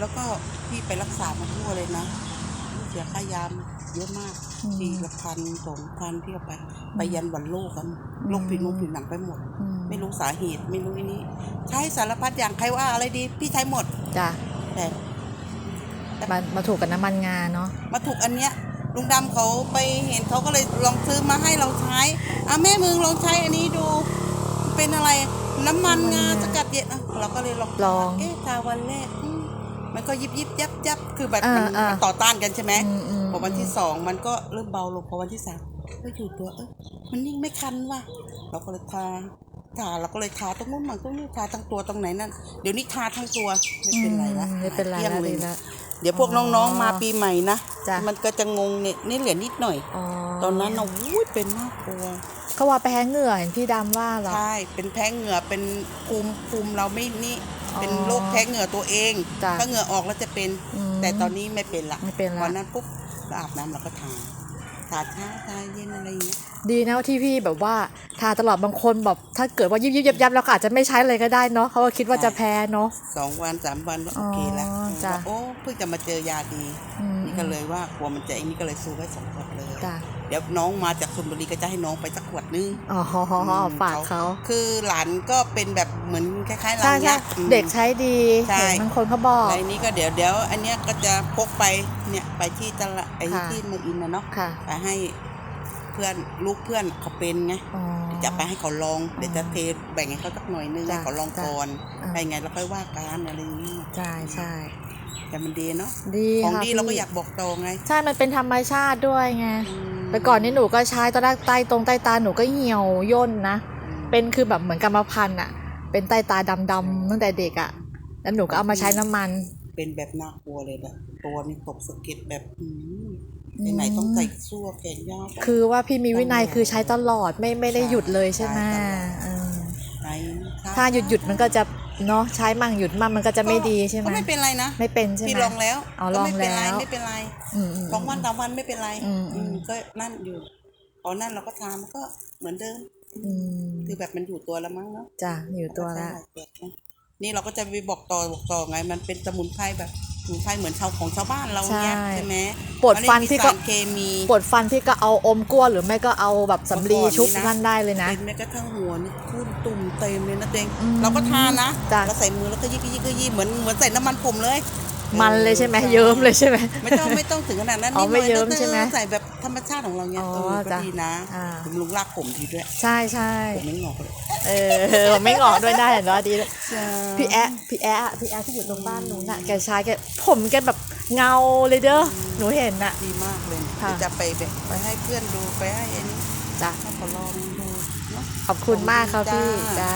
แล้วก็พี่ไปรักษามาทั่วเลยนะ เสียค่ายามเยอะมากอืมทีละพันสองพันที่เอาไป ไปยันวันโลกกันโรคผิวหนงผิวหนังไปหมดอืไม่รู้สาเหตุไม่รู้ไอ้นี้ ใช้สารพัดอย่างใครว่าอะไรดี พี่ใช้หมดจ้ะแต่มามาถูกกับน้ำมันงาเนาะมาถูกอันเนี้ยลุงดำเขาไปเห็นเขาก็เลยลองซื้อมาให้เราใช้อะแม่มึงลองใช้อันนี้ดู เป็นอะไร น้ำมันงาสกัดเย็นอะเราก็เลยลองลองเอ๊ะทาวันแรกอืมมัน ก็ยิบยิบยับยับคือแบบอ่ามันอ่ามัมั นต่อต้านกันใช่ไหมอืมอืมพอวันที่สองมันก็เริ่มเบาลงพอวันที่สามก็อยู่ตัวเออมันนิ่งไม่คันว่ะเราก็เลยทาทาเราก็เลยทาตรงนู้นมั่งตรงนี้ทาทั้งตัวตรงไหนนั่นเดี๋ยวนี้ทาทั้งตัวไม่เป็นไรละอืมไม่เป็นไรหายแล้วกดียแล้วเดี๋ยวพวกอ๋อน้องๆมาปีใหม่นะ จ้ะ มันก็จะงงเนี่ยนี่เหลือนิดหน่อย อ๋อตอนนั้นน่ะอุ้ยเป็นมากกลัว เขาว่าแพ้เหงื่อเห็นพี่ดำว่าเหรอ ใช่ เป็นแพ้เหงื่อ เป็นภูมิภูมิเราไม่นี่อ๋อ เป็นโรคแพ้เหงื่อตัวเอง จ้ะถ้าเหงื่อออกแล้วจะเป็นมแต่ตอนนี้ไม่เป็นละไม่เป็นละ วันนั้นปุ๊บเราอาบน้ำเราก็ทาทาเช้าทาเย็นอะไรอย่างเงี้ยดีนะที่พี่แบบว่าทาตลอดบางคนแบบถ้าเกิดว่ายิบยิบยับยับแล้วก็อาจจะไม่ใช้เลยก็ได้เนาะเขาก็คิดว่าจะแพ้เนาะสองวันสามวันก็โอเคแล้วอ๋อเออจ้ะว่าโอ้เพิ่งจะมาเจอยาดีอืมนี่ก็เลยว่ากลัวมันจะไอ้นี่ก็เลยซื้อไว้สองขวดเลยจ้ะเดี๋ยวน้องมาจากชลบุรีก็จะให้น้องไปสักขวดนึงอ๋อฝากเขาคือหลานก็เป็นแบบเหมือนคล้ายๆเราใช่ใช่เนี่ยอืมเด็กใช้ดีใช่เห็นบางคนเขาบอกไอ้นี้ก็เดี๋ยวเดี๋ยวอันเนี้ยก็จะพกไปเนี่ยไปที่ตลาดไอ้ค่ะที่เมืองอินนะเนาะค่ะไปให้เพื่อนลูกเพื่อนเขาเป็นไงอ๋อ จะไปให้เขาลองเดี๋ยวจะเทแบ่งให้เขาสักหน่อยนึงจ้ะให้เขาลองจ้ะ ก่อนอ่าไปไงเราค่อยว่ากันอะไรอย่างนี้ใช่ใช่แต่มันดีเนาะดีของค่ะดีเราก็พี่อยากบอกต่อไงใช่มันเป็นธรรมชาติด้วยไงอืมแต่ก่อนนี้หนูก็ใช้ตอนแรกใต้ตรงใต้ตาหนูก็เหี่ยวย่นนะอืมเป็นคือแบบเหมือนกรรมพันธุ์อะเป็นใต้ตาดำๆตั้งแต่เด็กอะแล้วหนูก็เอามาใช้น้ำมัน เป็นแบบน่ากลัวเลยแบบตัวนี่ตกสะเก็ดแบบอืม ไปไหนต้องใส่ซั่วแขนยาวคือว่าพี่มีวินัยคือใช้ตลอดไม่ไม่ได้หยุดเลยใช่ไหมใช่ตลอดเออไหนถ้าหยุดหยุดมันก็จะเนาะใช้มั่งหยุดมั่งมันก็จะไม่ดีใช่ไหมก็ไม่เป็นไรนะไม่เป็นใช่ไหมพี่ลองแล้วอ๋อก็ไม่เป็นไรลองแล้วไม่เป็นไรอืมอืมสองวันสามวันไม่เป็นไรอืมอืมอืมก็นั่นอยู่พอนั่นเราก็ทานมันก็เหมือนเดิมอืมคือแบบมันอยู่ตัวแล้วมั้งเนาะจ้ะอยู่ตัวละก็ใช้หายเกล็ดนะนี่เราก็จะไปบอกต่อบอกต่อไง มันเป็นสมุนไพรแบบ สมุนไพรเหมือนชาวของชาวบ้านเราเนี่ยใช่ไหมปวดฟันมัไม่มีพี่ก็สารเคมีปวดฟันพี่ก็เอาอมกลั้วหรือไม่ก็เอาแบบสำลีเมื่อก่อนชุบนี่นะนั่นได้เลยนะเป็นแม้กระทั่งหัวนี่ขึ้นตุ่มเต็มเลยนะเตงอืมเราก็ทานนะจ้ะเราใส่มือแล้วก็ยี่ยี่ยี่ยี่เหมือนเหมือนใส่น้ำมันผมเลย มันเลยใช่ไหมเยิ้มเลยใช่ไหม ไม่ต้องไม่ต้องถึงขนาดนั้นอ๋อนิดหน่ไม่เยิ้มแล้วใช่ไหมใส่แบบธรรมชาติของเราเนี่ยอ๋อเออก็จ้ะดีนะอ่า ผมลุงลากผมทีด้วยใช่ใช่ผมไม่งอกเลยเออไม่งอกด้วยได้เห็นว่าดีเลยใช่พี่แอะพี่แอะอะพี่แอะที่อยู่ตรงบ้านหนูน่ะแกใช้แกผมแกแบบเงาเลยเด้อหนูเห็นน่ะ ดีมากเลยค่ะ เดี๋ยวจะไปแบบไปให้เพื่อนดูไปให้อันนี้จ้ะให้เขาลองดูเนาะ ขอบคุณมากครับพี่จ้าจ้า